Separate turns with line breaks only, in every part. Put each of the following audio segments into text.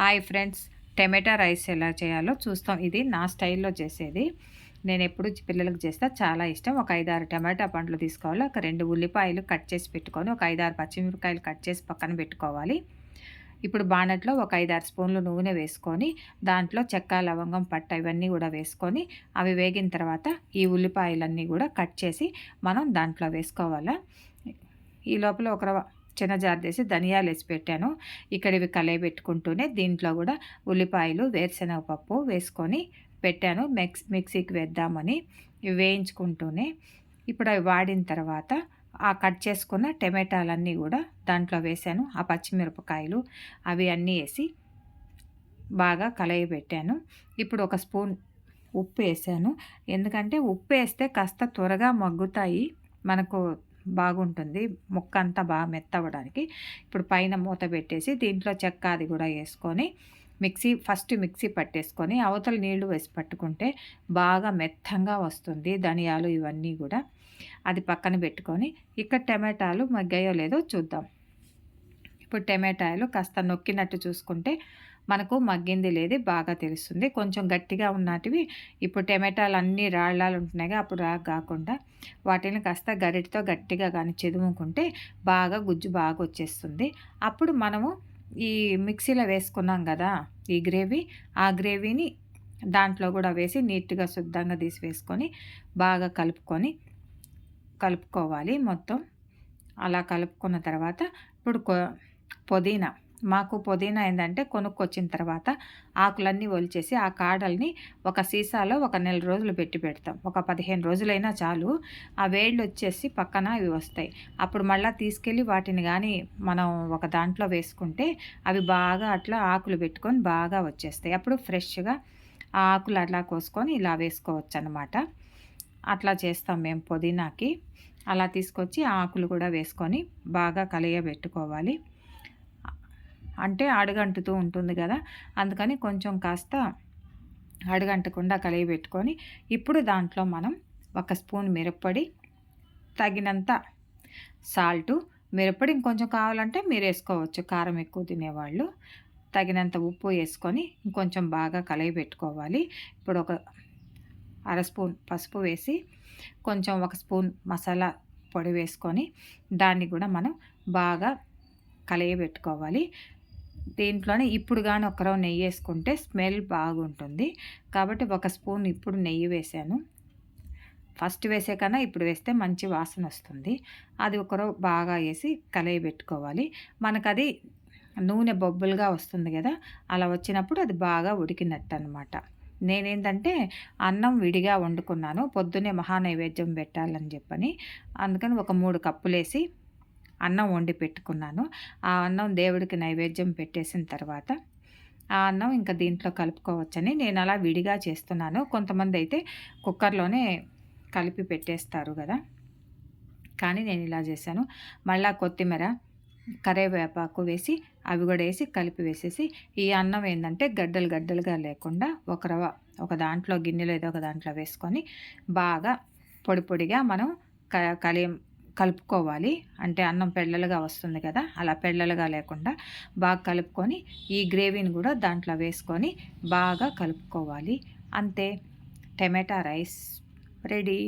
Hi friends టమాటా rice ఎలా చేయాలో చూస్తాం. ఇది నా స్టైల్లో చేసేది. నేను ఎప్పుడు పిల్లలకు చేస్తే చాలా ఇష్టం. ఒక ఐదారు టమాటా పండ్లు తీసుకోవాలి. ఒక రెండు ఉల్లిపాయలు కట్ చేసి పెట్టుకొని ఒక ఐదారు పచ్చిమిరపకాయలు కట్ చేసి పక్కన పెట్టుకోవాలి. ఇప్పుడు బాణట్లో ఒక ఐదారు స్పూన్లు నూనె వేసుకొని దాంట్లో చెక్క లవంగం పట్ట ఇవన్నీ కూడా వేసుకొని అవి వేగిన తర్వాత ఈ ఉల్లిపాయలన్నీ కూడా కట్ చేసి మనం దాంట్లో వేసుకోవాలి. ఈ లోపల ఒక చిన్న జార్ తీసి ధనియాలు వేసి పెట్టాను. ఇక్కడ ఇవి కలయబెట్టుకుంటూనే దీంట్లో కూడా ఉల్లిపాయలు వేరుశనగ పప్పు వేసుకొని పెట్టాను. మిక్స్ మిక్సీకి వేద్దామని వేయించుకుంటూనే ఇప్పుడు అవి వాడిన తర్వాత ఆ కట్ చేసుకున్న టమాటాలన్నీ కూడా దాంట్లో వేసాను. ఆ పచ్చిమిరపకాయలు అవి అన్నీ వేసి బాగా కలయి పెట్టాను. ఇప్పుడు ఒక స్పూన్ ఉప్పు వేసాను. ఎందుకంటే ఉప్పు వేస్తే కాస్త త్వరగా మగ్గుతాయి. మనకు బాగుంటుంది. ముక్క అంతా బాగా మెత్తవడానికి ఇప్పుడు పైన మూత పెట్టేసి దీంట్లో చెక్క అది కూడా వేసుకొని మిక్సీ ఫస్ట్ మిక్సీ పట్టేసుకొని అవతల నీళ్ళు వేసి పట్టుకుంటే బాగా మెత్తంగా వస్తుంది. ధనియాలు ఇవన్నీ కూడా అది పక్కన పెట్టుకొని ఇక్కడ టమాటాలు మగ్గాయో లేదో చూద్దాం. ఇప్పుడు టమాటాలు కాస్త నొక్కినట్టు చూసుకుంటే మనకు మగ్గింది లేదు బాగా తెలుస్తుంది. కొంచెం గట్టిగా ఉన్నటివి ఇప్పుడు టమాటాలు అన్నీ రాళ్ళాలు ఉంటున్నాయి అప్పుడు రా కాకుండా వాటిని కాస్త గరిటితో గట్టిగా కానీ చెదుముకుంటే బాగా గుజ్జు బాగా వచ్చేస్తుంది అప్పుడు మనము ఈ మిక్సీలో వేసుకున్నాం కదా ఈ గ్రేవీ ఆ గ్రేవీని దాంట్లో కూడా వేసి నీట్గా శుద్ధంగా తీసి వేసుకొని బాగా కలుపుకొని కలుపుకోవాలి మొత్తం. అలా కలుపుకున్న తర్వాత ఇప్పుడు పుదీనా మాకు పుదీనా ఏంటంటే కొనుక్కొచ్చిన తర్వాత ఆకులన్నీ ఒలిచేసి ఆ కాడల్ని ఒక సీసాలో ఒక నెల రోజులు పెట్టి పెడతాం. ఒక పదిహేను రోజులైనా చాలు. ఆ వేళ్ళు వచ్చేసి పక్కన ఇవి వస్తాయి. అప్పుడు మళ్ళీ తీసుకెళ్ళి వాటిని కానీ మనం ఒక దాంట్లో వేసుకుంటే అవి బాగా అట్లా ఆకులు పెట్టుకొని బాగా వచ్చేస్తాయి. అప్పుడు ఫ్రెష్గా ఆ ఆకులు అట్లా కోసుకొని ఇలా వేసుకోవచ్చు అనమాట అట్లా చేస్తాం మేము పుదీనాకి. అలా తీసుకొచ్చి ఆకులు కూడా వేసుకొని బాగా కలియబెట్టుకోవాలి. అంటే అడుగంటుతూ ఉంటుంది కదా. అందుకని కొంచెం కాస్త అడుగంటకుండా కలిగి పెట్టుకొని ఇప్పుడు దాంట్లో మనం ఒక స్పూన్ మిరప్పొడి తగినంత సాల్టు మిరప్పొడి ఇంకొంచెం కావాలంటే మీరు వేసుకోవచ్చు. కారం ఎక్కువ తినేవాళ్ళు తగినంత ఉప్పు వేసుకొని ఇంకొంచెం బాగా కలిగి పెట్టుకోవాలి ఇప్పుడు ఒక అర స్పూన్ పసుపు వేసి కొంచెం ఒక స్పూన్ మసాలా పొడి వేసుకొని దాన్ని కూడా మనం బాగా పెట్టుకోవాలి దీంట్లోనే ఇప్పుడు కానీ ఒకరో నెయ్యి వేసుకుంటే స్మెల్ బాగుంటుంది. కాబట్టి ఒక స్పూన్ ఇప్పుడు నెయ్యి వేసాను. ఫస్ట్ వేసే కన్నా ఇప్పుడు వేస్తే మంచి వాసన వస్తుంది. అది ఒకరో బాగా వేసి కలయి పెట్టుకోవాలి. మనకు అది నూనె బొబ్బులుగా వస్తుంది కదా అలా వచ్చినప్పుడు అది బాగా ఉడికినట్టు అనమాట నేనేంటంటే అన్నం విడిగా వండుకున్నాను. పొద్దున్నే మహానైవేద్యం పెట్టాలని చెప్పని. అందుకని ఒక మూడు కప్పులేసి అన్నం వండి పెట్టుకున్నాను. ఆ అన్నం దేవుడికి నైవేద్యం పెట్టేసిన తర్వాత ఆ అన్నం ఇంకా దీంట్లో కలుపుకోవచ్చని నేను అలా విడిగా చేస్తున్నాను. కొంతమంది అయితే కుక్కర్లోనే కలిపి పెట్టేస్తారు కదా. కానీ నేను ఇలా చేశాను. మళ్ళా కొత్తిమీర కరేవేపాకు వేసి అవి కూడా వేసి కలిపి వేసేసి ఈ అన్నం ఏంటంటే గడ్డలు గడ్డలుగా లేకుండా ఒక రవ ఒక దాంట్లో గిన్నెలో ఏదో ఒక దాంట్లో వేసుకొని బాగా పొడి పొడిగా మనం కలి కలుపుకోవాలి. అంటే అన్నం పెళ్ళలుగా వస్తుంది కదా అలా పెళ్ళలుగా లేకుండా బాగా కలుపుకొని ఈ గ్రేవీని కూడా దాంట్లో వేసుకొని బాగా కలుపుకోవాలి. అంతే. Tomato rice ready.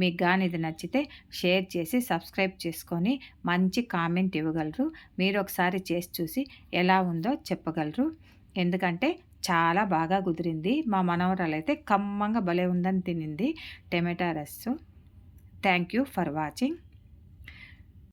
మీకు కానీ ఇది నచ్చితే షేర్ చేసి సబ్స్క్రైబ్ చేసుకొని మంచి కామెంట్ ఇవ్వగలరు. మీరు ఒకసారి చేసి చూసి ఎలా ఉందో చెప్పగలరు. ఎందుకంటే చాలా బాగా కుదిరింది. మా మనవరాలు అయితే కమ్మంగా భలే ఉందని తినింది టమాటా రస్సు థ్యాంక్ యూ ఫర్ వాచింగ్.